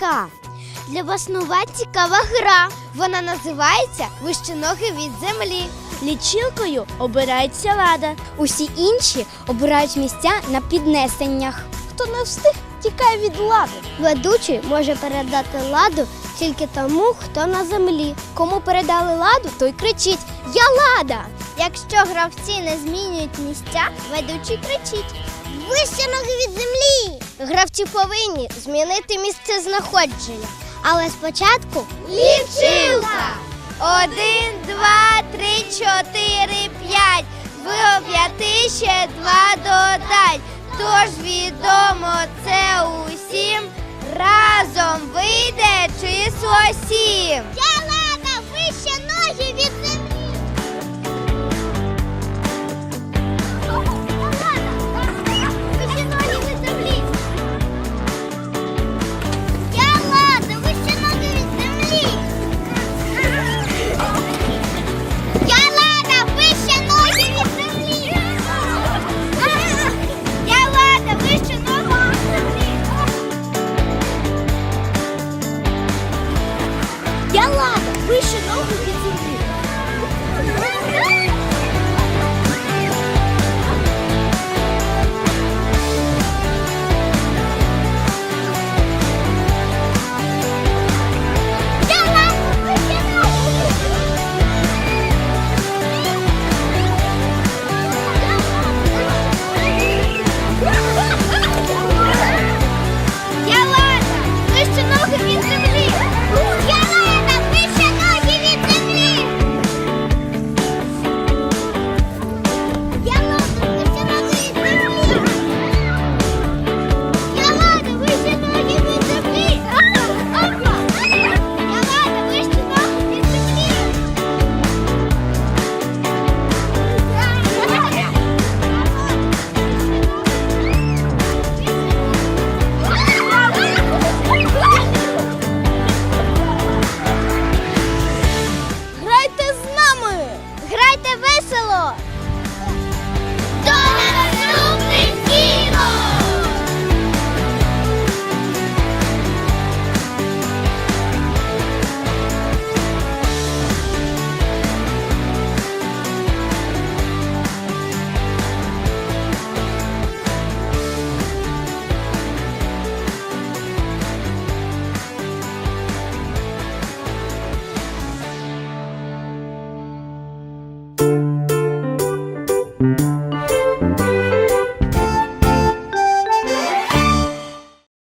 гра? Для вас нова цікава гра. Вона називається Вище ноги від землі. Лічилкою обирається лада. Усі інші обирають місця на піднесеннях. Хто не встиг, тікає від лади. Ведучий може передати ладу тільки тому, хто на землі. Кому передали ладу, той кричить Я лада! Якщо гравці не змінюють місця, ведучий кричить Вище ноги від землі! Гравці повинні змінити місце знаходження. Але спочатку лічилка! Один, два, три, чотири, п'ять. Ви о п'яти ще два додать. Тож відомо це усім. Разом вийде число сім. Я лада, вище ноги